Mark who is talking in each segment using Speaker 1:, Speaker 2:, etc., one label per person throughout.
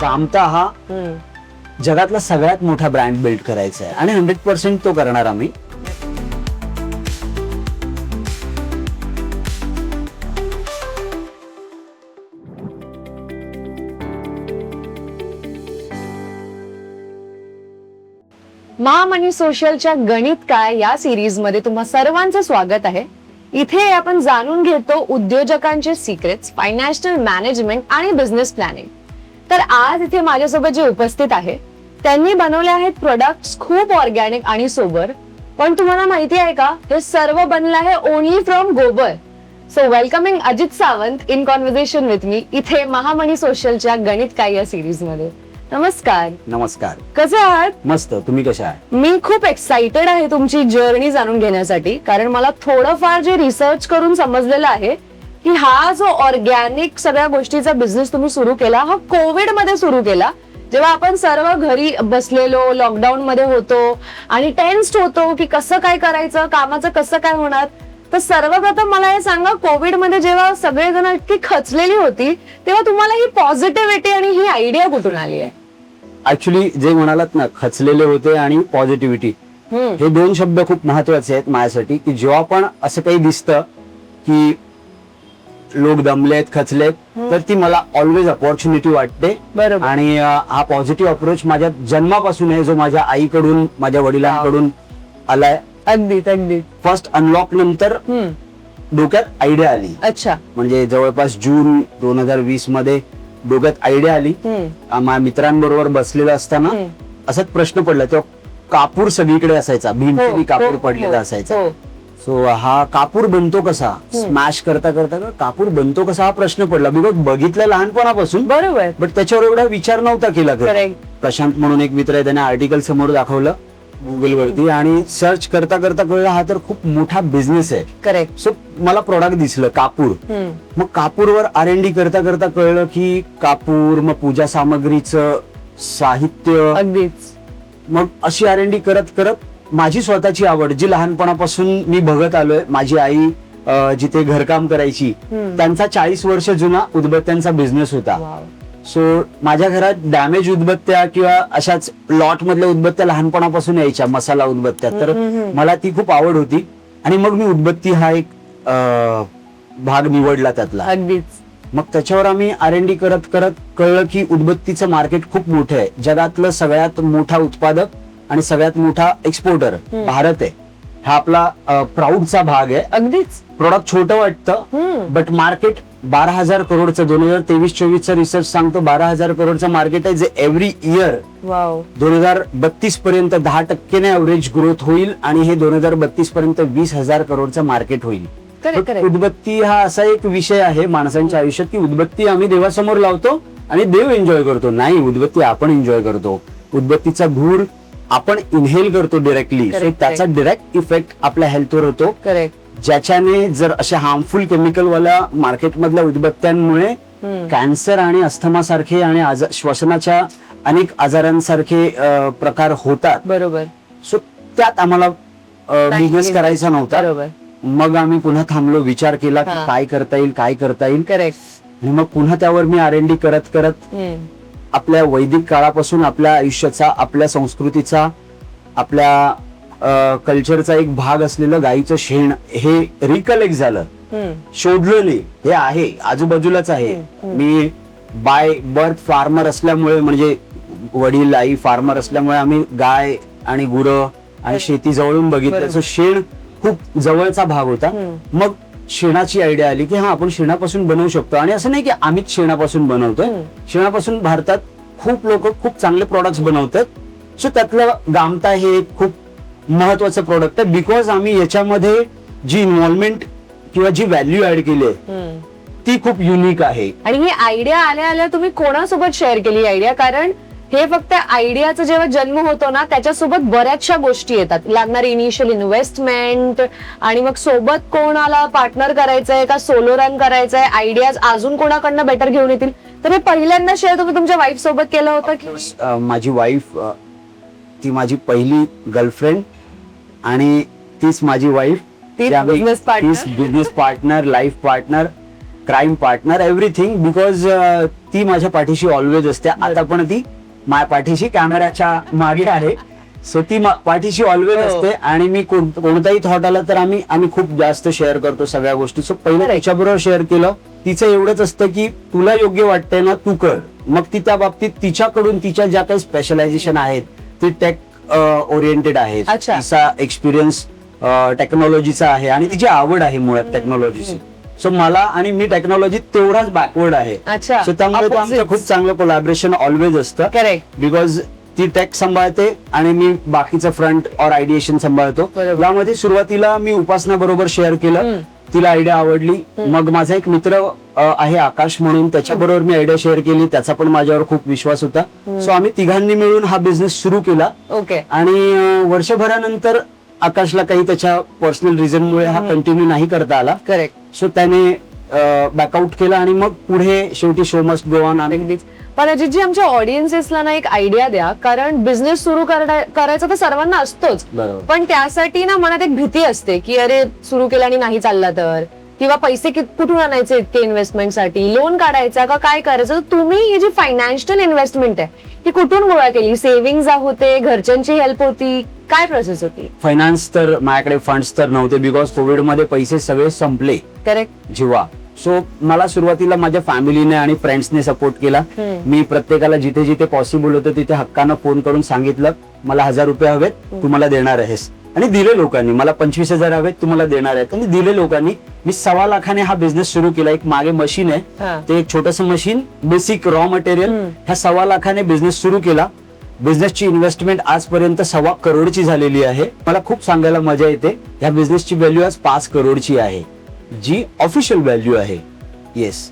Speaker 1: कामता हा. जगातला सगळ्यात मोठा ब्रँड बिल्ड करायचा आहे. आणि हंड्रेड पर्सेंट तो करणार आम्ही.
Speaker 2: महामनी सोशलच्या गणित काय या सिरीजमध्ये तुम्हा सर्वांचं स्वागत आहे. इथे आपण जाणून घेतो उद्योजकांचे सिक्रेट्स फायनान्शियल मॅनेजमेंट आणि बिझनेस प्लॅनिंग तर आज इथे माझ्यासोबत जे उपस्थित आहे त्यांनी बनवले आहेत प्रोडक्ट्स खूप ऑर्गॅनिक आणि सोबर पण तुम्हाला माहिती आहे का हे सर्व बनलं आहे ओनली फ्रॉम गोबर so welcoming Ajit Sawant in conversation with मी इथे महामनी सोशलच्या गणित काय या सिरीजमध्ये. नमस्कार.
Speaker 1: नमस्कार.
Speaker 2: कसे आहात?
Speaker 1: मस्त. तुम्ही कशा आहे
Speaker 2: मी खूप एक्साइटेड आहे तुमची जर्नी जाणून घेण्यासाठी कारण मला थोडंफार जे रिसर्च करून समजलेलं आहे की हा जो ऑर्गॅनिक सगळ्या गोष्टीचा बिझनेस तुम्ही सुरू केला हा कोविडमध्ये सुरू केला जेव्हा आपण सर्व घरी बसलेलो लॉकडाऊन मध्ये होतो आणि टेन्स्ड होतो की कसं काय करायचं कामाचं कसं काय होणार तर सर्वप्रथम मला हे सांगा कोविडमध्ये जेव्हा सगळेजण इतकी खचलेली होती तेव्हा तुम्हाला ही पॉझिटिव्हिटी आणि ही आयडिया कुठून आली आहे
Speaker 1: ऍक्च्युली जे म्हणालात ना खचलेले होते आणि पॉझिटिव्हिटी. हे दोन शब्द खूप महत्त्वाचे आहेत माझ्यासाठी की जेव्हा पण असं काही दिसतं की लोक दमलेत खचलेत तर ती मला ऑलवेज अपॉर्च्युनिटी वाटते.
Speaker 2: बरोबर.
Speaker 1: आणि अं, हा पॉझिटिव्ह अप्रोच माझ्या जन्मापासून आहे जो माझ्या आईकडून माझ्या वडिलांकडून आलाय.
Speaker 2: अगदीच अगदी.
Speaker 1: फर्स्ट अनलॉक नंतर
Speaker 2: हम्म
Speaker 1: डोक्यात आयडिया आली.
Speaker 2: अच्छा.
Speaker 1: म्हणजे जवळपास जून दोन हजार वीसमध्ये डोक्यात आयडिया आली.
Speaker 2: हम्म
Speaker 1: आ- माझ्या मित्रांबरोबर बसलेलं असताना
Speaker 2: हम्म.
Speaker 1: असाच प्रश्न पडला. तेव्हा कापूर सगळीकडे असायचा. भिंतीने
Speaker 2: हो,
Speaker 1: कापूर
Speaker 2: हो,
Speaker 1: पडलेला
Speaker 2: हो,
Speaker 1: असायचा.
Speaker 2: हो.
Speaker 1: सो हा कापूर बनतो कसा? स्मॅश करता करता कापूर बनतो कसा हा प्रश्न पडला. बिकॉज बघितलं लहानपणापासून
Speaker 2: बरोबर.
Speaker 1: बट त्याच्यावर एवढा विचार नव्हता केला. प्रशांत म्हणून एक मित्र आहे त्याने आर्टिकल समोर दाखवलं गुगल वरती आणि सर्च करता करता कळलं हा तर खूप मोठा बिझनेस आहे.
Speaker 2: करेक्ट
Speaker 1: सो मला प्रोडक्ट दिसलं कापूर. मग कापूरवर आर एन डी करता करता कळलं की कापूर मग पूजा सामग्रीचं साहित्य. मग अशी आर एन डी करत करत माझी स्वतःची आवड जी लहानपणापासून मी बघत आलोय माझी आई जिथे घरकाम करायची. त्यांचा चाळीस वर्ष जुना उदबत्त्यांचा बिझनेस होता. सो माझ्या घरात डॅमेज उदबत्त्या किंवा अशाच लॉट मधल्या उदबत्त्या लहानपणापासून यायच्या मसाला उदबत्त्या. तर मला ती खूप आवड होती. आणि मग मी उदबत्ती हा एक भाग निवडला त्यातला.
Speaker 2: अगदीच.
Speaker 1: मग त्याच्यावर आम्ही आर एन डी करत करत कळलं की उदबत्तीचं मार्केट खूप मोठं आहे. जगातलं सगळ्यात मोठा उत्पादक आणि सगळ्यात मोठा एक्सपोर्टर भारत आहे. हा आपला प्राऊडचा भाग आहे.
Speaker 2: अगदीच.
Speaker 1: प्रोडक्ट छोटं वाटतं. बट मार्केट बारा हजार करोडचं दोन हजार तेवीस चोवीसचा रिसर्च सांगतो बारा हजार करोडचं मार्केट आहे जे एव्हरी इयर दोन हजार बत्तीस पर्यंत दहा टक्केने ऍव्हरेज ग्रोथ होईल आणि हे दोन हजार बत्तीस पर्यंत वीस हजार करोडचं मार्केट होईल. उदबत्ती हा असा एक विषय आहे माणसांच्या आयुष्यात की उदबत्ती आम्ही देवासमोर लावतो आणि देव एन्जॉय करतो. नाही उदबत्ती आपण एन्जॉय करतो. उदबत्तीचा धूर आपण इन्हेल करतो डिरेक्टली
Speaker 2: Correct,
Speaker 1: त्याचा डिरेक्ट इफेक्ट आपल्या हेल्थवर होतो.
Speaker 2: करेक्ट
Speaker 1: ज्याच्याने जर अशा हार्मफुल केमिकलवाल्या मार्केटमधल्या उदबत्त्यांमुळे कॅन्सर आणि अस्थमा सारखे आणि आजा- श्वसनाच्या अनेक आजारांसारखे अ, प्रकार होतात.
Speaker 2: बरोबर.
Speaker 1: सो त्यात आम्हाला बिझनेस करायचा नव्हता.
Speaker 2: बरोबर.
Speaker 1: मग आम्ही पुन्हा थांबलो विचार केला की
Speaker 2: हा.
Speaker 1: काय करता येईल काय करता येईल.
Speaker 2: करेक्ट
Speaker 1: आणि मग पुन्हा त्यावर मी आर एन डी करत करत आपल्या वैदिक काळापासून आपल्या आयुष्याचा आपल्या संस्कृतीचा आपल्या कल्चरचा एक भाग असलेलं गाईचं शेण हे रिकलेक्ट झालं. शोधलं नाही हे आहे आजूबाजूलाच आहे. मी बाय बर्थ फार्मर असल्यामुळे म्हणजे वडील आई फार्मर असल्यामुळे आम्ही गाय आणि गुरं आणि शेती जवळून बघितलं. शेण खूप जवळचा भाग होता. मग शेणाची आयडिया आली की हा आपण शेणापासून बनवू शकतो. आणि असं नाही की आम्हीच शेणापासून बनवतोय. शेणापासून भारतात खूप लोक खूप चांगले प्रॉडक्ट्स बनवतात. सो त्यातलं गामता हे एक खूप महत्वाचं प्रोडक्ट आहे. बिकॉज आम्ही याच्यामध्ये जी इन्व्हॉल्वमेंट किंवा जी व्हॅल्यू ऍड केली आहे ती खूप युनिक आहे.
Speaker 2: आणि ही आयडिया आल्या आल्या तुम्ही कोणासोबत शेअर केली आयडिया कारण हे फक्त आयडियाचा जेव्हा जन्म होतो ना त्याच्यासोबत बऱ्याचशा गोष्टी येतात. लागणारी इनिशियल इन्व्हेस्टमेंट आणि मग सोबत कोणाला पार्टनर करायचंय का सोलो रन करायचंय आयडियाज अजून कोणाकडनं बेटर घेऊन येतील? तर हे पहिल्यांदा शेअर तुम्ही तुमच्या वाईफ सोबत केलं होतं की?
Speaker 1: माझी वाईफ ती माझी पहिली गर्लफ्रेंड आणि तीच माझी वाईफ
Speaker 2: तीच business partner.
Speaker 1: Business partner life partner crime partner everything because ती माझ्या पाठीशी ऑलवेज असते. आता पण ती माझ्या पाठीशी कॅमेऱ्याच्या मागे आहे. सो ती पाठीशी ऑलवेज
Speaker 2: हो.
Speaker 1: असते आणि मी कोण- कोणताही थॉट आला तर आम्ही आम्ही खूप जास्त शेअर करतो सगळ्या गोष्टी. सो पहिलं. त्याच्याबरोबर शेअर केलं. तिचं एवढंच असतं की तुला योग्य वाटतंय ना तू कर. मग ती त्या बाबतीत तिच्याकडून तिच्या ज्या काही स्पेशलायझेशन आहेत ती टेक ओरिएंटेड आहे
Speaker 2: अच्छा.
Speaker 1: तिचा एक्सपिरियन्स टेक्नॉलॉजीचा आहे आणि तिची आवड आहे मुळात टेक्नॉलॉजीची सो मला आणि मी टेक्नॉलॉजीत तेवढाच बॅकवर्ड आहे.
Speaker 2: अच्छा.
Speaker 1: सो त्यामुळे आमचं. खूप चांगलं कोलॅबरेशन ऑलवेज असतं.
Speaker 2: करेक्ट
Speaker 1: बिकॉज ती टेक सांभाळते आणि मी बाकीचं फ्रंट और आयडिएशन सांभाळतो. यामध्ये सुरुवातीला मी उपासना बरोबर शेअर केलं तिला आयडिया आवडली. मग माझा एक मित्र आहे आकाश म्हणून. त्याच्याबरोबर मी आयडिया शेअर केली. त्याचा पण माझ्यावर खूप विश्वास होता. सो आम्ही तिघांनी मिळून हा बिझनेस सुरू केला.
Speaker 2: ओके
Speaker 1: आणि वर्षभरानंतर आकाशला काही त्याच्या पर्सनल रिझनमुळे हा कंटिन्यू नाही करता आला.
Speaker 2: करेक्ट
Speaker 1: सो त्याने बॅकआउट केला आणि मग पुढे शेवटी शो मस्ट गो ऑन
Speaker 2: अगदीच. पण अजितजी आमच्या ऑडियन्सेसला ना एक आयडिया द्या. कारण बिझनेस सुरू करायचा तर सर्वांना असतोच.
Speaker 1: बरोबर.
Speaker 2: पण त्यासाठी ना मनात एक भीती असते की अरे सुरू केला आणि नाही चालला तर. किंवा पैसे कुठून आणायचे इतके इन्व्हेस्टमेंटसाठी लोन काढायचा का काय करायचं? तुम्ही ही जी फायनान्शियल इन्व्हेस्टमेंट आहे ती कुठून गोळा केली? सेव्हिंग होते घरच्यांची हेल्प होती काय प्रोसेस होती?
Speaker 1: फायनान्स तर माझ्याकडे फंड्स तर नव्हते बिकॉज कोविडमध्ये पैसे सगळे संपले.
Speaker 2: करेक्ट
Speaker 1: जेव्हा सो मला सुरुवातीला माझ्या फॅमिलीने आणि फ्रेंड्सने सपोर्ट केला. मी प्रत्येकाला जिथे जिथे पॉसिबल होतं तिथे हक्कानं फोन करून सांगितलं मला हजार रुपये हवेत तू मला देणार आहेस. आणि दिले लोकांनी. मला पंचवीस हजार हवेत तुम्हाला देणार आहेत. आणि दिले लोकांनी. मी सव्वा लाखाने हा बिझनेस सुरू केला. एक मागे मशीन. आहे. ते एक छोटस मशीन बेसिक रॉ मटेरियल. ह्या सव्वा लाखाने बिझनेस सुरू केला. बिझनेसची इन्व्हेस्टमेंट आजपर्यंत सव्वा करोडची झालेली आहे. मला खूप सांगायला मजा येते. ह्या बिझनेसची व्हॅल्यू आज पाच करोडची आहे. जी ऑफिशियल व्हॅल्यू आहे. येस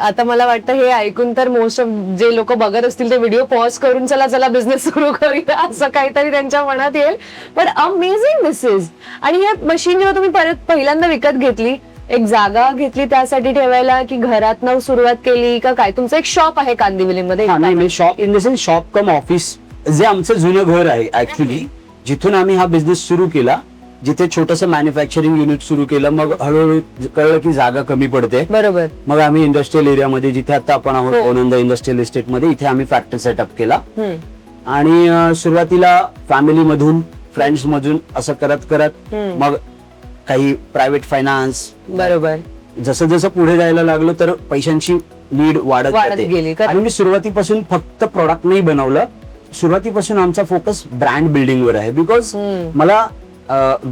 Speaker 2: आता मला वाटतं हे ऐकून तर मोस्ट ऑफ जे लोक बघत असतील ते व्हिडिओ पॉज करून चला चला बिझनेस सुरू करूया असं काहीतरी त्यांच्या मनात येईल. पण अमेझिंग दिस इज आणि हे मशीन जेव्हा तुम्ही परत पहिल्यांदा विकत घेतली एक जागा घेतली त्यासाठी ठेवायला की घरात सुरुवात केली का काय? तुमचं एक शॉप आहे कांदिवलीमध्ये.
Speaker 1: हा नाही shop in the sense shop cum office जे आमचं जुनं घर आहे ऍक्च्युली जिथून आम्ही हा बिझनेस सुरू केला जिथे छोटस मॅन्युफॅक्चरिंग युनिट सुरू केलं मग हळूहळू कळलं की जागा कमी पडते
Speaker 2: बरोबर
Speaker 1: मग आम्ही इंडस्ट्रियल एरियामध्ये जिथे आता आपण आहोत
Speaker 2: हो.
Speaker 1: ओनंद इंडस्ट्रियल इस्टेटमध्ये इथे आम्ही फॅक्टरी सेटअप केला
Speaker 2: हम्म.
Speaker 1: आणि अं, सुरुवातीला फॅमिली मधून फ्रेंड्स मधून असं करत करत
Speaker 2: हम्म.
Speaker 1: मग काही प्रायव्हेट फायनान्स
Speaker 2: बरोबर
Speaker 1: जसं जसं पुढे जायला लागलो तर पैशांची नीड वाढत
Speaker 2: वाढत
Speaker 1: जाते.
Speaker 2: गेली.
Speaker 1: आणि मी सुरुवातीपासून फक्त प्रॉडक्ट नाही बनवलं सुरुवातीपासून आमचा फोकस ब्रँड बिल्डिंग वर आहे बिकॉज
Speaker 2: हम्म.
Speaker 1: मला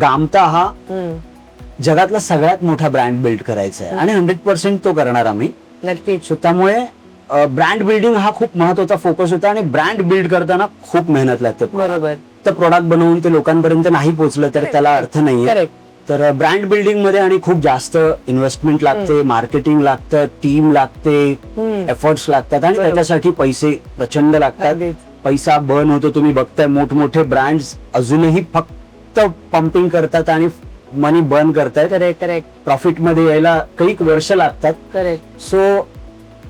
Speaker 1: गामता हा. जगातला सगळ्यात मोठा ब्रँड बिल्ड करायचा आहे. आणि हंड्रेड पर्सेंट तो करणार आम्ही.
Speaker 2: नक्कीच.
Speaker 1: त्यामुळे ब्रँड बिल्डिंग हा खूप महत्त्वाचा फोकस होता आणि ब्रँड बिल्ड करताना खूप मेहनत लागते.
Speaker 2: बरोबर.
Speaker 1: तर प्रॉडक्ट बनवून ते लोकांपर्यंत नाही पोहोचलं तर त्याला अर्थ नाहीये.
Speaker 2: करेक्ट
Speaker 1: तर ब्रँड बिल्डिंगमध्ये आणि खूप जास्त इन्व्हेस्टमेंट लागते मार्केटिंग लागतं टीम लागते. एफर्ट्स लागतात आणि. त्याच्यासाठी पैसे प्रचंड लागतात. पैसा बर्न होतो तुम्ही बघताय मोठमोठे ब्रँड्स अजूनही फक्त पंपिंग करतात आणि मनी बर्न करतायत.
Speaker 2: करेक्ट करेक्ट
Speaker 1: प्रॉफिटमध्ये यायला काही वर्ष लागतात.
Speaker 2: करेक्ट
Speaker 1: सो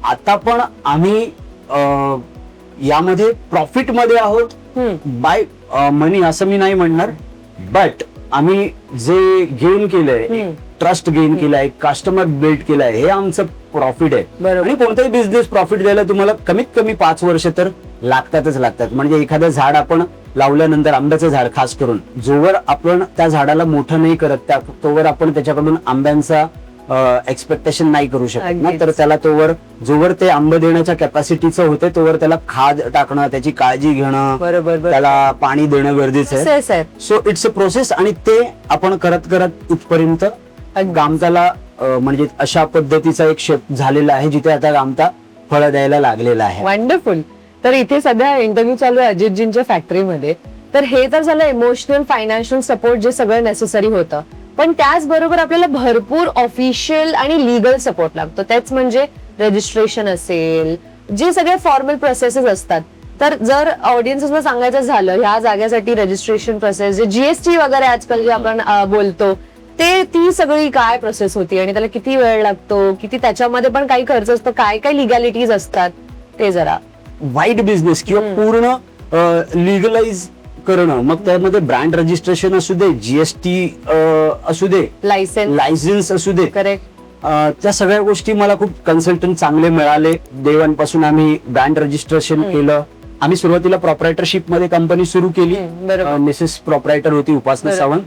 Speaker 1: आता पण आम्ही अं, यामध्ये प्रॉफिटमध्ये आहोत. बाय मनी असं मी नाही म्हणणार. बट आम्ही जे गेन केलंय. ट्रस्ट गेन केलाय कस्टमर बिल्ड केलाय हे आमचं प्रॉफिट आहे.
Speaker 2: बरोबर.
Speaker 1: आणि कोणताही बिझनेस प्रॉफिट द्यायला तुम्हाला कमीत कमी पाच वर्ष तर लागतातच लागतात. म्हणजे एखादं झाड आपण लावल्यानंतर आंब्याचं झाड खास करून. जोवर आपण त्या झाडाला मोठं नाही करत त्या तोवर आपण त्याच्याकडून आंब्यांचा एक्सपेक्टेशन नाही करू शकत ना. तर त्याला तोवर जोवर ते आंबे देण्याच्या कॅपॅसिटीचं होते तोवर त्याला खाद टाकणं त्याची काळजी घेणं
Speaker 2: बरोबर
Speaker 1: त्याला पाणी देणं गरजेचं आहे. सो इट्स अ प्रोसेस आणि ते आपण करत करत इथपर्यंत गामताला म्हणजे अशा पद्धतीचा एक शेप झालेला आहे जिथे आता गामता फळं द्यायला लागलेला आहे.
Speaker 2: वंडरफुल तर इथे सध्या इंटरव्ह्यू चालू आहे अजितजींच्या फॅक्टरीमध्ये तर हे तर झालं इमोशनल फायनान्शियल सपोर्ट जे सगळं नेसेसरी होतं. पण त्याचबरोबर आपल्याला भरपूर ऑफिशियल आणि लिगल सपोर्ट लागतो. त्याच म्हणजे रजिस्ट्रेशन असेल जे सगळे फॉर्मल प्रोसेसेस असतात. तर जर ऑडियन्सला सांगायचं झालं ह्या जागेसाठी रजिस्ट्रेशन प्रोसेस जे जीएसटी वगैरे आजकाल जे आपण बोलतो ते ती सगळी काय प्रोसेस होती? आणि त्याला किती वेळ लागतो? किती त्याच्यामध्ये पण काही खर्च असतो? काय काय लिगॅलिटीज असतात? ते जरा.
Speaker 1: वाईट बिझनेस किंवा पूर्ण लिगलाइज करणं. मग त्यामध्ये ब्रँड रजिस्ट्रेशन असू दे जीएसटी असू दे
Speaker 2: लायसन्स
Speaker 1: लायसन्स असू दे.
Speaker 2: करेक्ट
Speaker 1: त्या सगळ्या गोष्टी मला खूप कन्सल्टंट चांगले मिळाले. देवांपासून आम्ही ब्रँड रजिस्ट्रेशन केलं. आम्ही सुरुवातीला प्रॉपरायटरशिपमध्ये कंपनी सुरू केली. मिसेस प्रॉपरायटर होती उपासना. सावंत.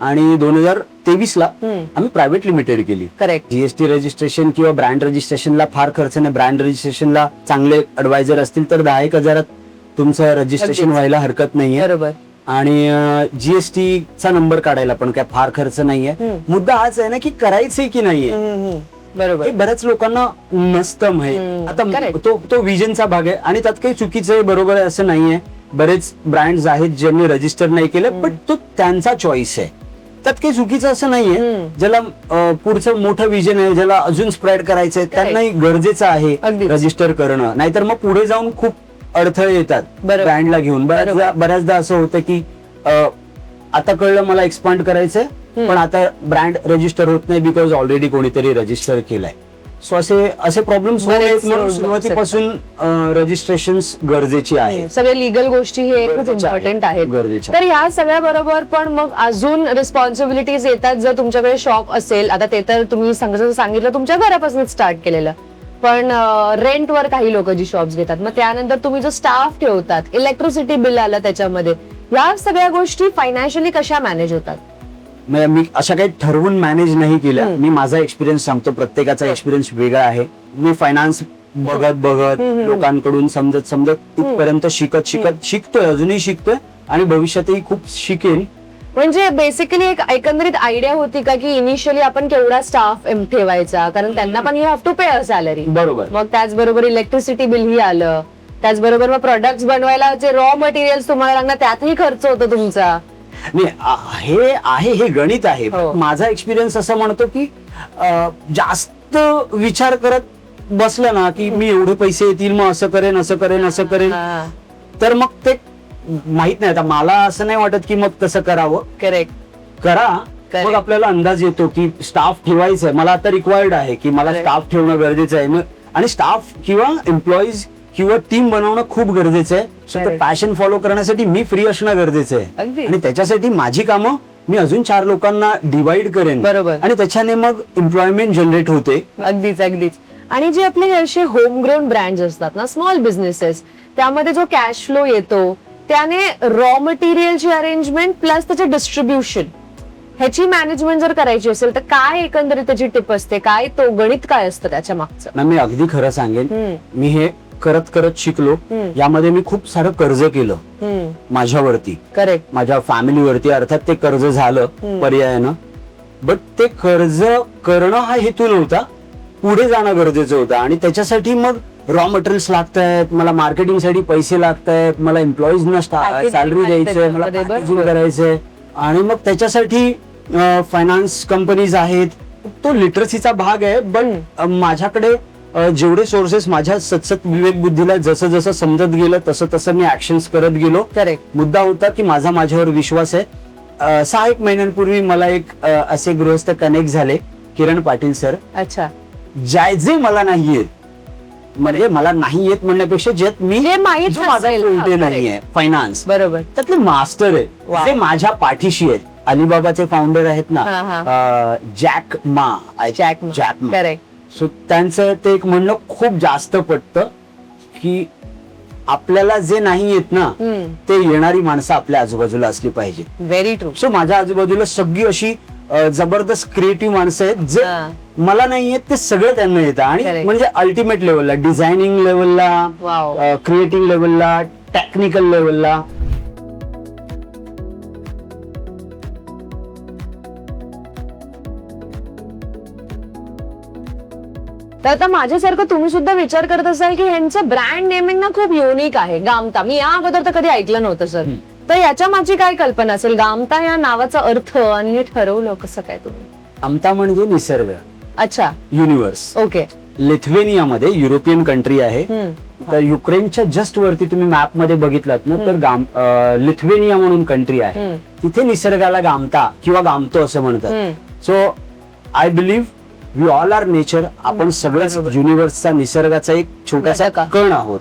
Speaker 1: आणि दोन हजार तेवीस ला. आम्ही प्रायव्हेट लिमिटेड केली.
Speaker 2: करेक्ट
Speaker 1: जीएसटी रजिस्ट्रेशन किंवा ब्रँड रजिस्ट्रेशनला फार खर्च नाही. ब्रँड रजिस्ट्रेशनला चांगले ऍडवायझर असतील तर दहा एक हजारात तुमचं रजिस्ट्रेशन. व्हायला हरकत नाहीये.
Speaker 2: बरोबर.
Speaker 1: आणि जीएसटी चा नंबर काढायला पण काय फार खर्च नाहीये. मुद्दा हाच आहे ना की करायचंय की नाहीये.
Speaker 2: बरोबर.
Speaker 1: हे बऱ्याच लोकांना नसतं माहीत.
Speaker 2: हम्म,
Speaker 1: आता. तो तो विजनचा भाग आहे आणि त्यात काही चुकीचं आहे बरोबर आहे असं नाहीये. बरेच ब्रँड आहेत ज्यांनी रजिस्टर नाही केलं पण तो त्यांचा चॉईस आहे. त्यात काही चुकीचं असं नाहीये. ज्याला पुढचं मोठं विजन आहे ज्याला अजून स्प्रेड करायचंय त्यांनाही गरजेचं आहे. रजिस्टर करणं. नाहीतर मग पुढे जाऊन खूप अडथळे येतात. ब्रँडला घेऊन. बऱ्याचदा बऱ्याचदा असं होतं की आता कळलं मला एक्सपांड करायचंय पण आता ब्रँड रजिस्टर होत नाही बिकॉज ऑलरेडी कोणीतरी रजिस्टर केलंय. सो असे असे प्रॉब्लेम्स
Speaker 2: बरेच
Speaker 1: म्हणून
Speaker 2: roadblocks
Speaker 1: सुरुवातीपासून रजिस्ट्रेशन गरजेची आहे
Speaker 2: सगळे लिगल गोष्टी हे खूप
Speaker 1: गरजेच्या
Speaker 2: इम्पॉर्टंट
Speaker 1: आहेत. गरजेच्या
Speaker 2: तर ह्या सगळ्या बरोबर पण मग अजून रिस्पॉन्सिबिलिटीज येतात जर तुमच्याकडे शॉप असेल. आता ते तर तुम्ही सांग- जसं सांगितलं तुमच्या घरापासून स्टार्ट केलेलं. पण रेंटवर काही लोक जी शॉप्स घेतात. मग त्यानंतर तुम्ही जो स्टाफ ठेवतात इलेक्ट्रिसिटी बिल आलं त्याच्यामध्ये या सगळ्या गोष्टी फायनान्शियली कशा मॅनेज होतात?
Speaker 1: म्हणजे मी अशा काही ठरवून मॅनेज नाही केल्या. मी माझा एक्सपिरियन्स सांगतो प्रत्येकाचा एक्सपिरियन्स वेगळा आहे. मी फायनान्स बघत बघत लोकांकडून समजत समजत इथपर्यंत शिकत शिकत शिकतोय अजूनही शिकतोय आणि भविष्यातही खूप शिकेन.
Speaker 2: म्हणजे बेसिकली एक एकंदरीत आयडिया होती का की इनिशियली आपण केवढा स्टाफ ठेवायचा? कारण त्यांना पण you have to pay a salary
Speaker 1: बरोबर.
Speaker 2: मग त्याचबरोबर इलेक्ट्रिसिटी बिलही आलं. त्याचबरोबर मग प्रोडक्ट्स बनवायला जे रॉ मटेरियल्स तुम्हाला लागणार त्यातही खर्च होतो तुमचा.
Speaker 1: नाही आ- हे आहे हे गणित आहे.
Speaker 2: हो.
Speaker 1: माझा एक्सपिरियन्स असं म्हणतो की अं, जास्त विचार करत बसलं ना की मी एवढे पैसे येतील मग असं करेन असं करेन असं करेन. तर मग ते माहीत नाही. आता मला असं नाही वाटत की मग तसं करावं.
Speaker 2: करेक्ट
Speaker 1: करा.
Speaker 2: Correct.
Speaker 1: मग आपल्याला अंदाज येतो की स्टाफ ठेवायचं आहे मला आता रिक्वायर्ड आहे की मला
Speaker 2: Correct.
Speaker 1: स्टाफ ठेवणं गरजेचं आहे. मग आणि स्टाफ किंवा एम्प्लॉईज किंवा टीम बनवणं खूप गरजेचं आहे सो ते
Speaker 2: Correct.
Speaker 1: पॅशन फॉलो करण्यासाठी मी फ्री असणं गरजेचं आहे. आणि त्याच्यासाठी माझी कामं मी अजून चार लोकांना डिवाइड करेन
Speaker 2: बरोबर.
Speaker 1: आणि त्याच्याने मग एम्प्लॉयमेंट जनरेट होते
Speaker 2: अगदीच अगदीच आणि जे आपले असे होमग्रोन ब्रँड असतात ना स्मॉल बिझनेसेस त्यामध्ये जो कॅश फ्लो येतो त्याने रॉ मटेरियलची अरेंजमेंट प्लस त्याचे डिस्ट्रीब्युशन ह्याची मॅनेजमेंट जर करायची असेल तर काय एकंदरीत त्याची टिप असते काय तो गणित काय असतं त्याच्या मागचं
Speaker 1: मी अगदी खरं सांगेन. मी हे करत करत शिकलो. यामध्ये मी खूप सारं कर्ज केलं. माझ्यावरती.
Speaker 2: करेक्ट
Speaker 1: माझ्या फॅमिलीवरती अर्थात ते कर्ज झालं पर्यायानं. बट ते कर्ज करणं हा हेतू नव्हता. पुढे जाणं गरजेचं होतं. आणि त्याच्यासाठी मग रॉ मटेरियल्स लागत आहेत मला मार्केटिंगसाठी पैसे लागत आहेत मला
Speaker 2: Packaging
Speaker 1: सॅलरी द्यायचंय मला. करायचंय. आणि मग त्याच्यासाठी फायनान्स कंपनीज आहेत. तो लिटरसीचा भाग आहे बट माझ्याकडे जेवढे सोर्सेस माझ्या सतसत विवेक बुद्धीला जसं जसं समजत गेलं तसं तसं मी ऍक्शन्स करत गेलो.
Speaker 2: करेक्ट
Speaker 1: मुद्दा होता की माझा माझ्यावर विश्वास आहे. अं, सहा एक महिन्यांपूर्वी मला एक अं, असे गृहस्थ कनेक्ट झाले किरण पाटील सर
Speaker 2: अच्छा.
Speaker 1: ज्या जे मला नाही येत म्हणजे मला नाही येत म्हणण्यापेक्षा ज्यात मी
Speaker 2: जे माहीत
Speaker 1: जो माझा
Speaker 2: हा,
Speaker 1: नाहीये फायनान्स
Speaker 2: बरोबर.
Speaker 1: त्यातले मास्टर आहे. ते माझ्या पाठीशी आहेत. अलिबाबाचे फाउंडर आहेत ना
Speaker 2: हा, हा.
Speaker 1: अं, Jack Ma.
Speaker 2: Jack Ma.
Speaker 1: Jack Ma.
Speaker 2: Correct
Speaker 1: so त्यांचं ते एक म्हणणं खूप जास्त पटतं की आपल्याला जे नाही येत ना ते येणारी माणसं आपल्या आजूबाजूला असली पाहिजे
Speaker 2: व्हेरी ट्रू
Speaker 1: सो माझ्या आजूबाजूला सगळी अशी जबरदस्त क्रिएटिव्ह माणसं आहेत जे. मला नाही येत ते सगळं त्यांना येतं आणि. म्हणजे अल्टिमेट लेवलला डिझायनिंग लेवलला. क्रिएटिव्ह लेवलला टेक्निकल लेवलला
Speaker 2: तर आता माझ्यासारखं तुम्ही सुद्धा विचार करत असाल की ह्यांचं ब्रँड नेमिंग ना खूप युनिक आहे. गामता. मी या अगोदर तर कधी ऐकलं नव्हतं सर तर याच्या माझी काय कल्पना असेल? गामता या नावाचा अर्थ आणि हे ठरवलं कसं काय तुम्ही?
Speaker 1: आमता म्हणजे निसर्ग.
Speaker 2: अच्छा.
Speaker 1: युनिव्हर्स
Speaker 2: ओके
Speaker 1: लिथवेनियामध्ये युरोपियन कंट्री आहे. तर युक्रेनच्या जस्ट वरती तुम्ही मॅपमध्ये बघितलात ना तर गाम लिथवेनिया म्हणून कंट्री आहे. तिथे निसर्गाला गामता किंवा गामतो असं म्हणतात. So I believe we all are nature आपण सगळंच युनिव्हर्सचा निसर्गाचा एक छोटासा. कण आहोत.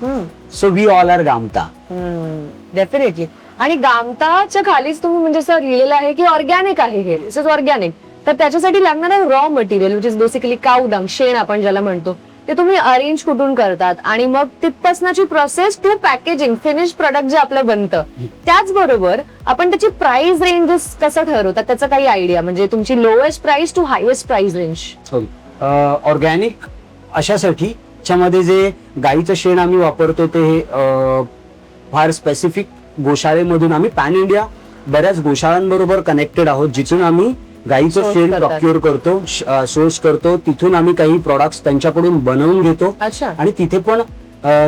Speaker 1: So we all are Gamta
Speaker 2: definitely आणि गामताच्या खालीच तुम्ही म्हणजे असं लिहिलेलं आहे की ऑर्गॅनिक आहे हे. ऑर्गॅनिक तर त्याच्यासाठी लागणारं raw material which is basically cow dung शेण आपण ज्याला म्हणतो. ते तुम्ही अरेंज कुठून करतात? आणि मग तिथपासनाची process to packaging finish product जे आपलं बनतं. त्याचबरोबर आपण त्याची प्राइस रेंजेस कसं ठरवतात त्याचं काही आयडिया म्हणजे तुमची lowest price to highest price range
Speaker 1: organic अशासाठी त्याच्यामध्ये जे गाईचं शेण आम्ही वापरतो ते फार स्पेसिफिक गोशाळेमधून आम्ही पॅन इंडिया बऱ्याच गोशाळांबरोबर कनेक्टेड आहोत जिथून आम्ही गाईचं शेण. प्रॉक्युअर करतो सोर्स करतो तिथून आम्ही काही प्रॉडक्ट्स त्यांच्याकडून बनवून घेतो. आणि तिथे पण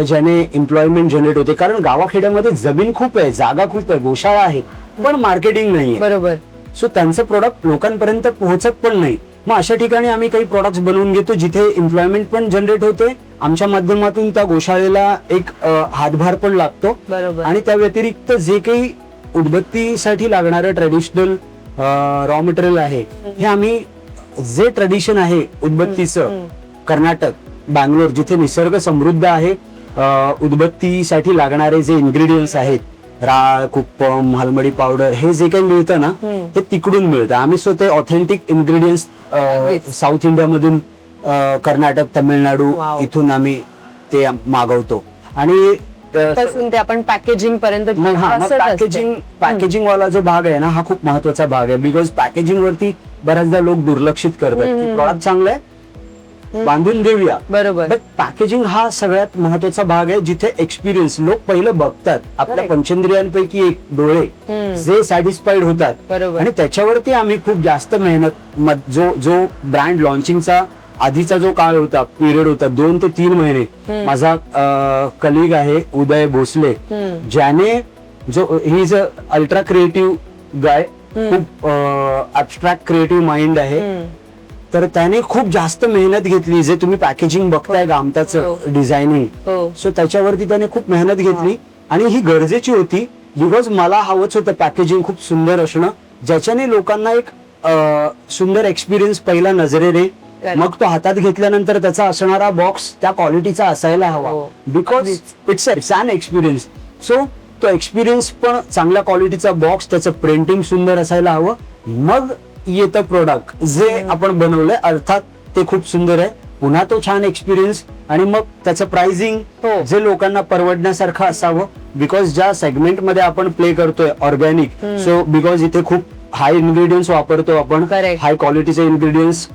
Speaker 1: ज्याने एम्प्लॉयमेंट जनरेट होते. कारण गावाखेड्यामध्ये जमीन खूप आहे जागा खूप आहे गोशाळा आहे पण मार्केटिंग नाहीये.
Speaker 2: बरोबर.
Speaker 1: सो त्यांचं प्रोडक्ट लोकांपर्यंत पोहोचत पण नाही. मग अशा ठिकाणी आम्ही काही प्रोडक्ट्स बनवून घेतो जिथे एम्प्लॉयमेंट पण जनरेट होते. आमच्या माध्यमातून त्या गोशाळेला एक हातभार पण लागतो. आणि त्या व्यतिरिक्त जे काही उदबत्तीसाठी लागणारं ट्रेडिशनल रॉ मटेरियल आहे हे आम्ही जे ट्रेडिशन आहे उदबत्तीचं कर्नाटक बँगलोर जिथे निसर्ग समृद्ध आहे उदबत्तीसाठी लागणारे जे इन्ग्रेडियंट्स आहेत राळ कुप्पम हलमडी पावडर हे जे काही मिळतं ना. ते तिकडून मिळतं आम्ही स्वतः ऑथेंटिक इन्ग्रेडियंट्स. साऊथ इंडियामधून कर्नाटक तमिळनाडू. इथून आम्ही ते मागवतो आणि
Speaker 2: पासून ते आपण पॅकेजिंग पर्यंत
Speaker 1: हा. पॅकेजिंग पॅकेजिंग वाला जो भाग आहे ना हा खूप महत्त्वाचा भाग आहे बिकॉज पॅकेजिंग वरती बऱ्याचदा लोक दुर्लक्षित करतात की प्रॉडक्ट चांगलं आहे बांधून देऊया
Speaker 2: बरोबर
Speaker 1: बट पॅकेजिंग हा सगळ्यात महत्त्वाचा भाग आहे जिथे एक्सपिरियन्स लोक पहिलं बघतात आपल्या. पंचेंद्रियांपैकी एक डोळे. जे सॅटिस्फाईड होतात
Speaker 2: बरोबर.
Speaker 1: आणि त्याच्यावरती आम्ही खूप जास्त मेहनत जो जो ब्रँड लॉन्चिंगचा आधीचा जो काळ होता पिरियड होता दोन ते तीन महिने. माझा कलिग आहे उदय भोसले. ज्याने जो he is a ultra creative guy खूप अब्स्ट्रॅक्ट क्रिएटिव्ह माइंड आहे. तर त्याने खूप जास्त मेहनत घेतली. जे तुम्ही पॅकेजिंग बघताय गामताचं. डिझायनिंग सो त्याच्यावरती त्याने खूप मेहनत घेतली. आणि ही गरजेची होती बिकॉज मला हवंच होतं पॅकेजिंग खूप सुंदर असणं. ज्याच्याने लोकांना एक सुंदर एक्सपिरियन्स पहिला नजरेने. मग तो हातात घेतल्यानंतर त्याचा असणारा बॉक्स त्या क्वालिटीचा असायला हवा. Because it's it's an experience so तो एक्सपिरियन्स पण चांगल्या क्वालिटीचा बॉक्स त्याचं प्रिंटिंग सुंदर असायला हवं. मग येतं प्रोडक्ट जे आपण बनवलंय अर्थात ते खूप सुंदर आहे. पुन्हा तो छान एक्सपिरियन्स आणि मग त्याचं प्राइसिंग
Speaker 2: हो.
Speaker 1: जे लोकांना परवडण्यासारखं असावं. बिकॉज ज्या सेगमेंटमध्ये आपण प्ले करतोय ऑर्गॅनिक सो बिकॉज इथे खूप हाय इन्ग्रेडियंट्स वापरतो आपण.
Speaker 2: Correct.
Speaker 1: हाय क्वालिटीचे इन्ग्रेडियंट्स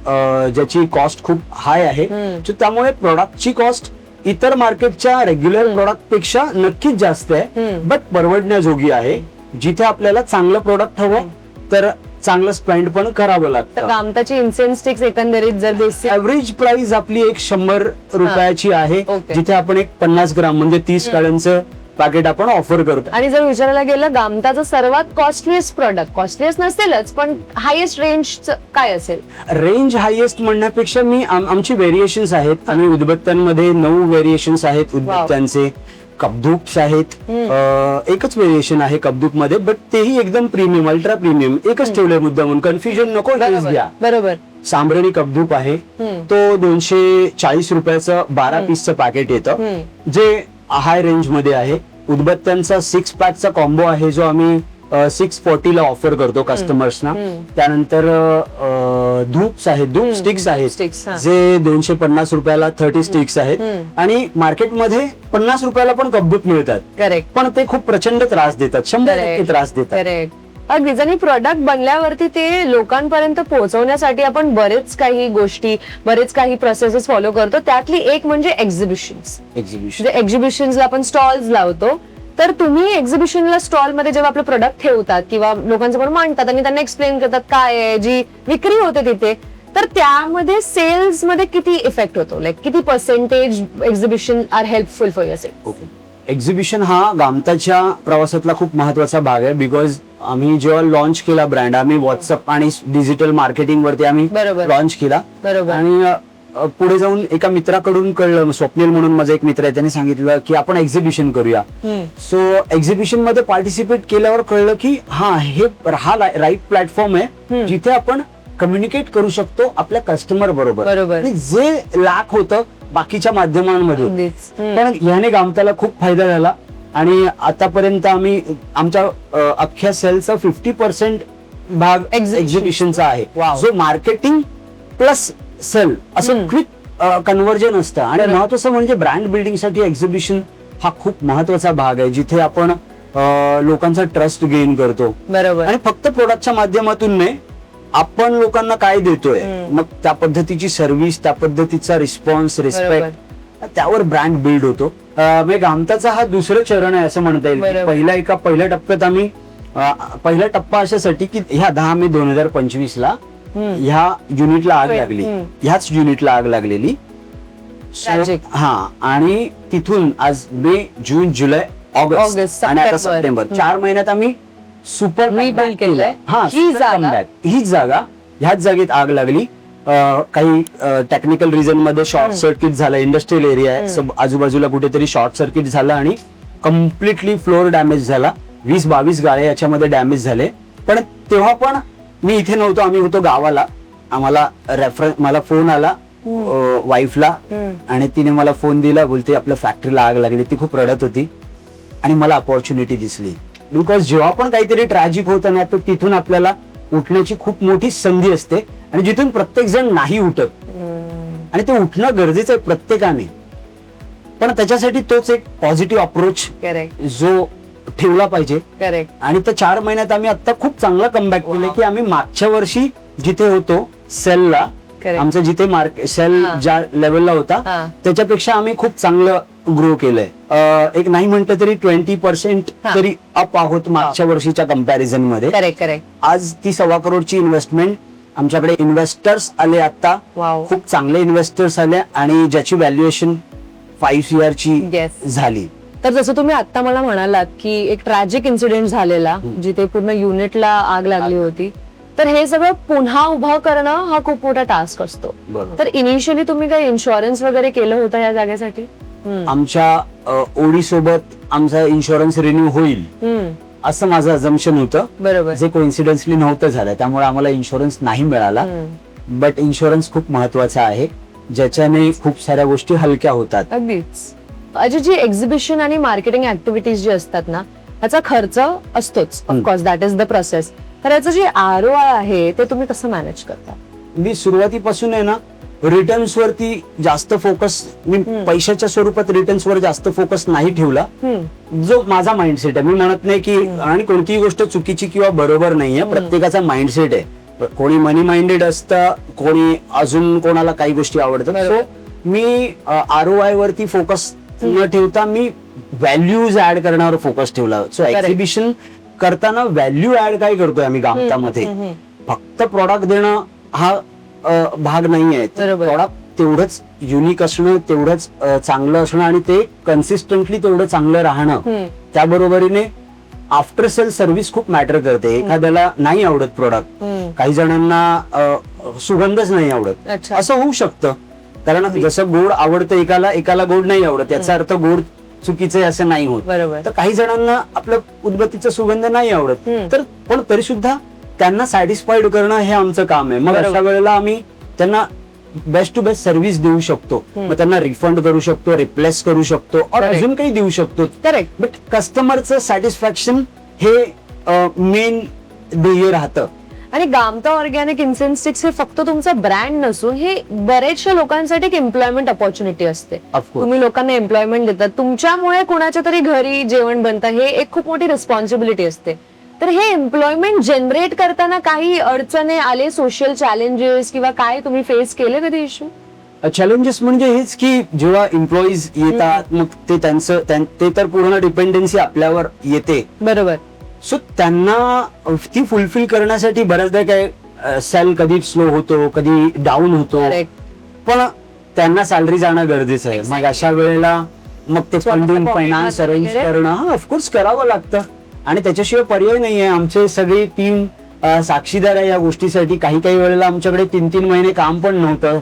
Speaker 1: ज्याची कॉस्ट खूप हाय आहे.
Speaker 2: हम्म.
Speaker 1: So त्यामुळे प्रोडक्टची कॉस्ट इतर मार्केटच्या रेग्युलर प्रोडक्टपेक्षा नक्कीच जास्त आहे.
Speaker 2: हम्म.
Speaker 1: बट परवडण्याजोगी आहे. जिथे आपल्याला चांगलं प्रोडक्ट हवं तर चांगलं स्पेंड पण करावं
Speaker 2: तर
Speaker 1: लागतं
Speaker 2: कामताची इन्सेन्स स्टिक्स एकंदरीत जर बेसिक
Speaker 1: ऍव्हरेज प्राइस आपली एक शंभर रुपयाची आहे. जिथे आपण एक पन्नास ग्राम म्हणजे तीस काळ्यांचं पॅकेट आपण ऑफर करतो.
Speaker 2: आणि जर विचारायला गेलं गामताचं सर्वात कॉस्टलीस्ट प्रोडक्ट कॉस्टलीस्ट नसेलच पण हायेस्ट रेंज काय असेल?
Speaker 1: रेंज हायेस्ट म्हणण्यापेक्षा मी आम- आमची व्हेरिएशन्स आहेत. आम्ही उदबत्त्यांमध्ये नऊ व्हेरिएशन्स आहेत. उदबत्त्यांचे कपधूप्स आहेत. अं, एकच व्हेरिएशन आहे कपधूपमध्ये बट तेही एकदम प्रीमियम अल्ट्रा प्रीमियम एकच ठेवलंय मुद्दा म्हणून कन्फ्युजन नको हेच घ्या.
Speaker 2: बरोबर.
Speaker 1: सांबरणी कपधूप आहे. तो दोनशे चाळीस रुपयाचं बारा पीसचं पॅकेट येतं. जे हाय रेंजमध्ये आहे. उदबत्त्यांचा सिक्स पॅकचा कॉम्बो आहे जो आम्ही सिक्स ला ऑफर करतो कस्टमर्सना. त्यानंतर धूप्स आहेत धूप स्टिक्स आहेत. जे दोनशे पन्नास रुपयाला थर्टी स्टिक्स आहेत. आणि मार्केटमध्ये पन्नास रुपयाला पण कपधूप मिळतात. पण ते खूप प्रचंड त्रास देतात. शंभर टक्के त्रास देतात.
Speaker 2: अगदीच आणि प्रोडक्ट बनल्यावरती ते लोकांपर्यंत पोहोचवण्यासाठी आपण बरेच काही गोष्टी बरेच काही प्रोसेसेस फॉलो करतो. त्यातली एक म्हणजे एक्झिबिशन
Speaker 1: एक्झिबिशन
Speaker 2: म्हणजे एक्झिबिशनला आपण स्टॉल्स लावतो. तर तुम्ही एक्झिबिशनला स्टॉलमध्ये जेव्हा आपलं प्रोडक्ट ठेवतात किंवा लोकांसमोर मांडतात आणि त्यांना एक्सप्लेन करतात काय आहे जी विक्री होते तिथे तर त्यामध्ये सेल्समध्ये किती इफेक्ट होतो? लाईक किती percentage exhibition are helpful for your sale
Speaker 1: okay exhibition हा गामताच्या प्रवासातला खूप महत्त्वाचा भाग आहे बिकॉज आम्ही जेव्हा लॉन्च केला ब्रँड आम्ही व्हॉट्सअप आणि डिजिटल मार्केटिंग वरती आम्ही. लॉन्च केला.
Speaker 2: बरोबर.
Speaker 1: आणि पुढे जाऊन एका मित्राकडून कळलं स्वप्नील म्हणून माझा एक मित्र आहे त्याने सांगितलं की आपण एक्झिबिशन करूया. सो एक्झिबिशनमध्ये पार्टिसिपेट केल्यावर कळलं की हा हे हा राईट प्लॅटफॉर्म आहे जिथे आपण कम्युनिकेट करू शकतो आपल्या कस्टमर बरोबर. जे लॅक होतं बाकीच्या माध्यमांमध्ये. पण ह्याने गामताला खूप फायदा झाला. आणि आतापर्यंत आम्ही आमच्या अख्ख्या सेलचा फिफ्टी पर्सेंट भाग. एक्झिबिशनचा आहे. जो मार्केटिंग प्लस सेल असं क्विक कन्व्हर्जन असतं आणि. महत्वाचं म्हणजे ब्रँड बिल्डिंगसाठी एक्झिबिशन हा खूप महत्त्वाचा भाग आहे जिथे आपण लोकांचा ट्रस्ट गेन करतो
Speaker 2: बरोबर
Speaker 1: आणि फक्त प्रोडक्टच्या माध्यमातून नाही आपण लोकांना काय देतोय. मग त्या पद्धतीची सर्व्हिस त्या पद्धतीचा रिस्पॉन्स रिस्पेक्ट त्यावर ब्रँड बिल्ड होतो म्हणजे गामताचा हा दुसरं चरण आहे असं म्हणता येईल. पहिल्या एका पहिल्या टप्प्यात आम्ही पहिला टप्पा अशासाठी की ह्या दहा मे दोन हजार पंचवीस ला. ह्या युनिटला आग. लागली. ह्याच युनिटला आग लागलेली. हा आणि तिथून आज मे जून जुलै ऑगस्ट आणि आता
Speaker 2: सप्टेंबर.
Speaker 1: चार महिन्यात आम्ही सुपर
Speaker 2: केलंय.
Speaker 1: हा हीच जागा ह्याच जागेत आग लागली काही टेक्निकल रिझनमध्ये शॉर्ट सर्किट झालं इंडस्ट्रियल एरिया आहे. सब- आजूबाजूला कुठेतरी शॉर्ट सर्किट झालं आणि कम्प्लिटली फ्लोअर डॅमेज झाला. वीस बावीस गाळे याच्यामध्ये डॅमेज झाले. पण तेव्हा पण मी इथे नव्हतो आम्ही होतो गावाला. आम्हाला रेफरन्स मला फोन आला वाईफला. आणि तिने मला फोन दिला बोलते आपल्या फॅक्टरीला आग लागली. ती खूप रडत होती. आणि मला अपॉर्च्युनिटी दिसली. बिकॉज जेव्हा पण काहीतरी ट्रॅजिक होतं ना तर तिथून आपल्याला उठण्याची खूप मोठी संधी असते आणि जिथून प्रत्येक जण नाही उठत. आणि ते उठणं गरजेचं आहे प्रत्येकाने पण त्याच्यासाठी तोच एक पॉझिटिव्ह अप्रोच जो ठेवला पाहिजे
Speaker 2: करेक्ट
Speaker 1: आणि त्या चार महिन्यात आम्ही आता खूप चांगला कमबॅक केलं की आम्ही मागच्या वर्षी जिथे होतो सेलला. आमचं जिथे मार्केट सेल. ज्या लेवलला होता. त्याच्यापेक्षा आम्ही खूप चांगलं ग्रो केलंय. एक नाही म्हटलं तरी ट्वेंटी पर्सेंट
Speaker 2: हा.
Speaker 1: तरी अप आहोत मागच्या वर्षीच्या कंपॅरिझनमध्ये.
Speaker 2: करेक्ट करेक्ट
Speaker 1: आज ती सव्वा करोडची इन्व्हेस्टमेंट आमच्याकडे इन्व्हेस्टर्स आले आता.
Speaker 2: वाव
Speaker 1: खूप चांगले इन्व्हेस्टर्स आले आणि ज्याची व्हॅल्युएशन फाईव्ह ची
Speaker 2: Yes.
Speaker 1: झाली.
Speaker 2: तर जसं तुम्ही आता मला म्हणालात की एक ट्रॅजिक इन्सिडेंट झालेला जिथे पूर्ण युनिटला आग लागली होती. तर हे सगळं पुन्हा उभं करणं हा खूप मोठा टास्क असतो.
Speaker 1: बरोबर.
Speaker 2: तर इनिशियली तुम्ही काही इन्शुरन्स वगैरे केलं होतं या जागेसाठी.
Speaker 1: आमच्या ओडी सोबत आमचा इन्शुरन्स रिन्यू होईल. असं माझं अजम्पन होतं.
Speaker 2: बरोबर.
Speaker 1: जे कोइन्सिडन्सली नव्हतं झालं त्यामुळे आम्हाला इन्शुरन्स नाही मिळाला. बट इन्शुरन्स खूप महत्त्वाचा आहे. ज्याच्याने खूप साऱ्या गोष्टी हलक्या होतात.
Speaker 2: अगदीच. अजय जी एक्झिबिशन आणि मार्केटिंग ऍक्टिव्हिटीज जी असतात ना त्याचा खर्च असतोच. Of course that is the process तर याचं जे आर ओ आय आहे ते तुम्ही कसं मॅनेज करता?
Speaker 1: मी सुरुवातीपासून आहे ना रिटर्न्स वरती जास्त फोकस मी पैशाच्या स्वरूपात रिटर्न्स वर जास्त फोकस नाही ठेवला. जो माझा माइंडसेट आहे. मी म्हणत नाही की आणि कोणतीही गोष्ट चुकीची किंवा बरोबर नाहीये प्रत्येकाचा माइंडसेट आहे. कोणी मनी माइंडेड असतं कोणी अजून कोणाला काही गोष्टी आवडतात. सो मी आर ओ आय वरती फोकस न ठेवता मी व्हॅल्यूज ऍड करण्यावर फोकस ठेवला. सो. एक्झिबिशन करताना व्हॅल्यू ऍड काय करतोय आम्ही गामतामध्ये. फक्त प्रॉडक्ट देणं हा भाग नाहीये.
Speaker 2: बरोबर.
Speaker 1: प्रॉडक्ट तेवढंच युनिक असणं तेवढंच चांगलं असणं आणि ते कन्सिस्टंटली तेवढं चांगलं राहणं.
Speaker 2: हम्म.
Speaker 1: त्या बरोबरीने आफ्टर सेल सर्व्हिस खूप मॅटर करते. एखाद्याला नाही आवडत प्रोडक्ट. काही जणांना सुगंधच नाही आवडत. असं होऊ शकतं. कारण जसं गोड आवडतं एकाला एकाला गोड नाही आवडत. याचा अर्थ गोड चुकीचं असं नाही होत. तर काही जणांना आपलं उदबत्तीचा सुगंध नाही आवडत. तर पण तरी सुद्धा त्यांना सॅटिस्फाईड करणं हे आमचं काम आहे. मग. अशा वेळेला आम्ही त्यांना बेस्ट टू बेस्ट सर्व्हिस देऊ शकतो. मग त्यांना रिफंड करू शकतो रिप्लेस करू शकतो और. अजून काही देऊ शकतो.
Speaker 2: करेक्ट
Speaker 1: बट कस्टमरचं सॅटिस्फॅक्शन हे मेन ध्येय राहतं.
Speaker 2: आणि गामता ऑर्गॅनिक इन्सेन्स्टिक्स हे फक्त तुमचं ब्रँड नसून हे बरेचशा लोकांसाठी एक एम्प्लॉयमेंट ऑपॉर्च्युनिटी असते. तुम्ही लोकांना एम्प्लॉयमेंट देतात. तुमच्यामुळे कुणाच्या तरी घरी जेवण बनतं हे एक खूप मोठी रिस्पॉन्सिबिलिटी असते. तर हे एम्प्लॉयमेंट जनरेट करताना काही अडचणी आले सोशल चॅलेंजेस किंवा काय तुम्ही फेस केले कधी इश्यू
Speaker 1: चॅलेंजेस म्हणजे हेच की जेव्हा एम्प्लॉईज येतात मग ते त्यांचं त्यां- ते तर पूर्ण डिपेंडन्सी आपल्यावर येते.
Speaker 2: बरोबर.
Speaker 1: सो त्यांना ती फुलफिल करण्यासाठी बऱ्याचदा काय सेल कधी स्लो होतो कधी डाऊन होतो. पण त्यांना सॅलरी जाणं गरजेचं आहे. मग अशा वेळेला मग ते फंडिंग फायनान्स अरेंज? करणं ऑफकोर्स करावं लागतं. आणि त्याच्याशिवाय पर्याय नाहीये. आमचे सगळी टीम साक्षीदार आहे या गोष्टीसाठी. काही काही वेळेला आमच्याकडे तीन तीन महिने काम पण नव्हतं.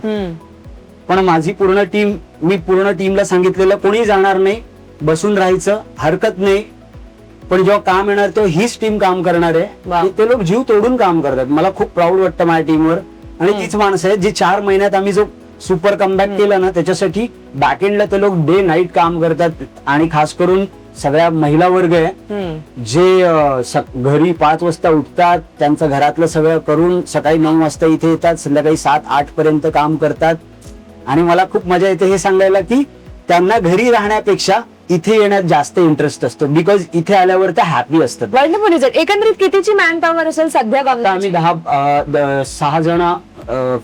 Speaker 1: पण माझी पूर्ण टीम मी पूर्ण टीमला सांगितलेलं कोणी जाणार नाही बसून राहायचं हरकत नाही. पण जेव्हा काम येणार तेव्हा हीच टीम काम करणार आहे. ते- लोक जीव तोडून काम करतात. मला खूप प्राऊड वाटतं माझ्या टीमवर आणि तीच माणसं आहेत जी चार महिन्यात आम्ही जो सुपर कमबॅक केला ना त्याच्यासाठी बॅक एंडला ते लोक डे नाईट काम करतात. आणि खास करून सगळ्या महिला वर्ग आहे. जे घरी पाच वाजता उठतात त्यांचं घरातलं सगळं करून सकाळी नऊ वाजता इथे येतात संध्याकाळी सात आठ पर्यंत काम करतात आणि मला खूप मजा येते हे सांगायला की त्यांना घरी राहण्यापेक्षा इथे येण्यात जास्त इंटरेस्ट असतो बिकॉज इथे आल्यावर त्या हॅपी असतात
Speaker 2: एकंदरीत कितीची मॅन पॉवर असेल सध्या
Speaker 1: आम्ही? दहा सहा जण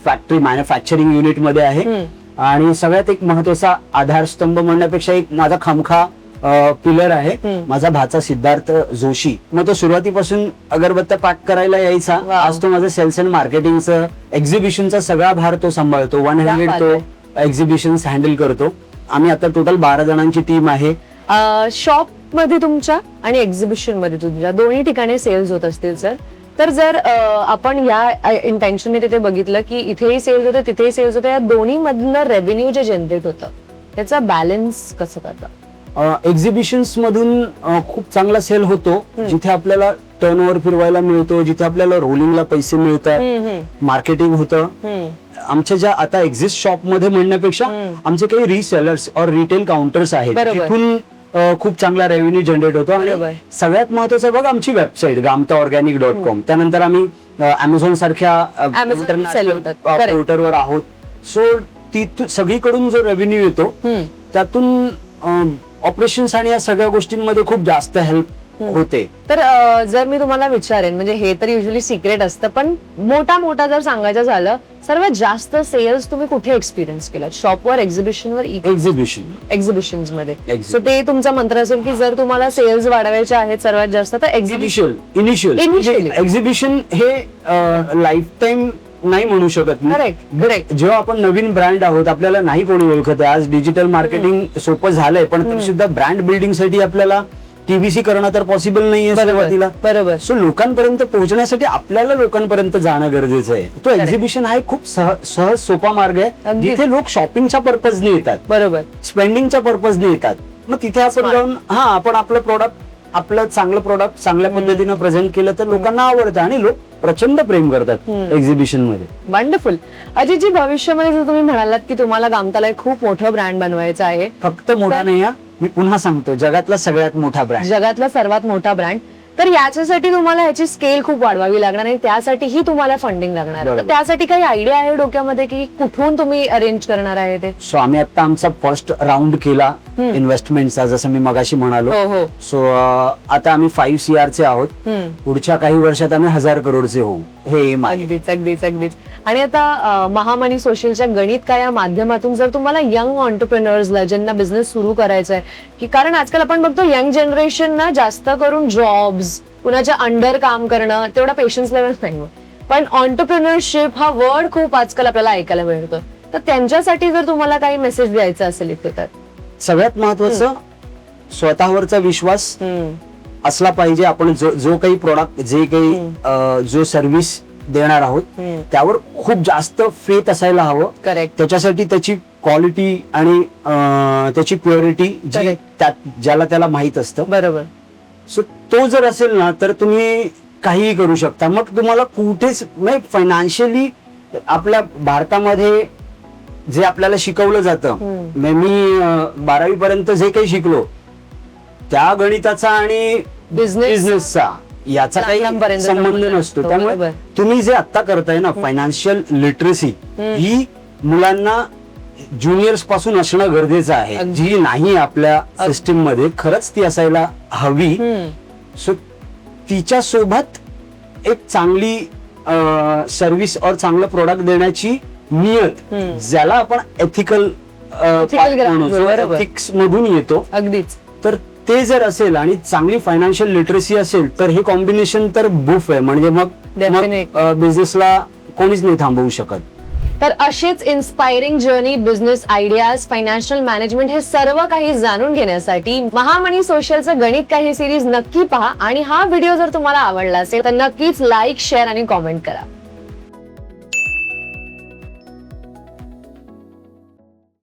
Speaker 1: फॅक्टरी मॅन्युफॅक्चरिंग युनिटमध्ये आहे. आणि सगळ्यात एक महत्त्वाचा आधारस्तंभ म्हणण्यापेक्षा एक माझा खामखा पिलर आहे. माझा भाचा सिद्धार्थ जोशी. मग तो सुरुवातीपासून अगरबत्त्या पाक करायला यायचा. आज तो माझं सेल्स अँड मार्केटिंगचं एक्झिबिशनचा सगळा भार तो सांभाळतो. वन हंड्रेड तो एक्झिबिशन हँडल करतो. आम्ही आता टोटल बारा जणांची टीम आहे.
Speaker 2: शॉपमध्ये तुमच्या आणि एक्झिबिशनमध्ये तुमच्या दोन्ही ठिकाणी सेल्स होत असतील सर तर जर आपण या इंटेन्शनने तिथे बघितलं की इथेही सेल्स होते तिथेही सेल्स होते या दोन्ही मधलं रेव्हेन्यू जे जनरेट होतं त्याचा बॅलन्स कसं करतं?
Speaker 1: एक्झिबिशन्स मधून खूप चांगला सेल होतो जिथे आपल्याला टर्न फिरवायला मिळतो जिथे आपल्याला रोलिंगला पैसे मिळतात मार्केटिंग होतं. आमच्या ज्या आता एक्झिस्ट शॉपमध्ये म्हणण्यापेक्षा. आमचे काही रिसेलर्स और रिटेल काउंटर्स आहेत. तिथून खूप चांगला रेव्हेन्यू जनरेट होतो. आणि सगळ्यात महत्वाचं बघा आमची website Gamta organic dot com त्यानंतर आम्ही अमेझॉन सारख्या. पोर्टरवर आहोत सो तिथून सगळीकडून जो रेव्हेन्यू येतो. त्यातून ऑपरेशन्स आणि या सगळ्या गोष्टींमध्ये खूप जास्त हेल्प होते.
Speaker 2: तर अ, जर मी तुम्हाला विचारेन म्हणजे हे तर युजली सिक्रेट असतं पण मोठा मोठा जर सांगायचं झालं सर्वात जास्त सेल्स तुम्ही कुठे एक्सपिरियन्स केला शॉपवर एक्झिबिशनवर
Speaker 1: एक्झिबिशन
Speaker 2: एक्झिबिशनमध्ये.
Speaker 1: Exhibition.
Speaker 2: सो ते तुमचा मंत्र असेल की जर तुम्हाला सेल्स वाढवायचे आहेत सर्वात जास्त तर exhibition
Speaker 1: initial initial
Speaker 2: Initially.
Speaker 1: Exhibition हे लाईफ टाईम नाही म्हणू शकत. मी
Speaker 2: करेक्ट करेक्ट
Speaker 1: जेव्हा आपण नवीन ब्रँड आहोत आपल्याला नाही कोणी ओळखत आहे. आज डिजिटल मार्केटिंग सोपं झालंय पण तरी सुद्धा ब्रँड बिल्डिंगसाठी आपल्याला टीव्हीसी करणं तर पॉसिबल नाहीये सुरुवातीला.
Speaker 2: बरोबर.
Speaker 1: सो लोकांपर्यंत पोहोचण्यासाठी आपल्याला लोकांपर्यंत जाणं गरजेचं आहे. तो एक्झिबिशन हा एक खूप सह- सहज सोपा मार्ग आहे. जिथे लोक शॉपिंगच्या पर्पजने येतात.
Speaker 2: बरोबर.
Speaker 1: स्पेंडिंगच्या पर्पजने येतात. मग तिथे आपण. जाऊन हा आपण आपलं प्रोडक्ट आपलं चांगलं प्रोडक्ट चांगल्या पद्धतीनं प्रेझेंट केलं तर लोकांना आवडतं आणि लोक प्रचंड प्रेम करतात एक्झिबिशनमध्ये.
Speaker 2: वंडरफुल अजितजी भविष्यामध्ये जर तुम्ही म्हणालात की तुम्हाला गामताला एक खूप मोठं ब्रँड बनवायचं आहे
Speaker 1: फक्त मोठा नाही हा मी पुन्हा सांगतो जगातला सगळ्यात मोठा ब्रँड
Speaker 2: जगातला सर्वात मोठा ब्रँड तर याच्यासाठी तुम्हाला ह्याची स्केल खूप वाढवावी लागणार आणि त्यासाठीही तुम्हाला फंडिंग लागणार. आहे. तर
Speaker 1: बरोबर.
Speaker 2: त्यासाठी काही आयडिया आहे डोक्यामध्ये की कुठून तुम्ही अरेंज करणार आहे ते?
Speaker 1: सो आम्ही आता आमचा फर्स्ट राऊंड केला इन्व्हेस्टमेंटचा जसं मी मगाशी म्हणालो.
Speaker 2: हो हो.
Speaker 1: सो आता आम्ही फाईव्ह सी चे आहोत.
Speaker 2: हम्म.
Speaker 1: पुढच्या काही वर्षात आम्ही हजार करोडचे होऊ. हे aim आहे.
Speaker 2: अगदीच अगदीच अगदीच. आणि आता अं, महामनी सोशलच्या गणित काय या माध्यमातून जर तुम्हाला यंग ऑन्टरप्रिनर्सला ज्यांना बिझनेस सुरू करायचा आहे की कारण आजकाल आपण बघतो यंग जनरेशन ना जास्त करून जॉब्स कुणाच्या अंडर काम करणं तेवढा पेशन्स लेवल नाही पण ऑन्टरप्रिनरशिप हा वर्ड खूप आजकाल आपल्याला ऐकायला मिळतो. तर त्यांच्यासाठी जर तुम्हाला काही मेसेज द्यायचा असेल इथे तर.
Speaker 1: सगळ्यात महत्वाचं स्वतःवरचा विश्वास. असला पाहिजे. आपण जो जो काही प्रोडक्ट जे काही जो सर्व्हिस देणार आहोत. त्यावर खूप जास्त फेथ असायला हवं.
Speaker 2: करेक्ट
Speaker 1: त्याच्यासाठी त्याची क्वालिटी आणि त्याची प्युरिटी ज्याला त्याला माहीत असतं.
Speaker 2: बरोबर.
Speaker 1: सो तो जर असेल ना तर तुम्ही काहीही करू शकता. मग तुम्हाला कुठेच म्हणजे फायनान्शियली आपल्या भारतामध्ये जे आपल्याला शिकवलं जातं मी बारावी पर्यंत जे काही शिकलो त्या गणिताचा आणि
Speaker 2: बिझनेस
Speaker 1: बिझनेसचा याचा काही संबंध नसतो.
Speaker 2: नसतो,
Speaker 1: त्यामुळे. तुम्ही जे आता करताय ना फायनान्शियल लिटरसी ही मुलांना ज्युनियर्सपासून असणं गरजेचं आहे. जी नाही आपल्या सिस्टीममध्ये खरंच ती असायला हवी. सो तिच्या सोबत एक चांगली सर्व्हिस और चांगलं प्रोडक्ट देण्याची नियत. ज्याला आपण एथिकल. एथिक्स मधून येतो
Speaker 2: अगदीच
Speaker 1: तर ते जर असेल आणि चांगली फायनान्शियल लिटरसी असेल तर हे कॉम्बिनेशन तर बुफ आहे म्हणजे मग. बिझनेसला कोणीच नाही थांबवू शकत
Speaker 2: तर अशीच inspiring journey business ideas financial management हे सर्व काही जाणून घेण्यासाठी महामणी सोशलचं गणित काही सिरीज नक्की पहा. आणि हा व्हिडिओ जर तुम्हाला आवडला असेल तर नक्कीच लाईक शेअर आणि कॉमेंट करा.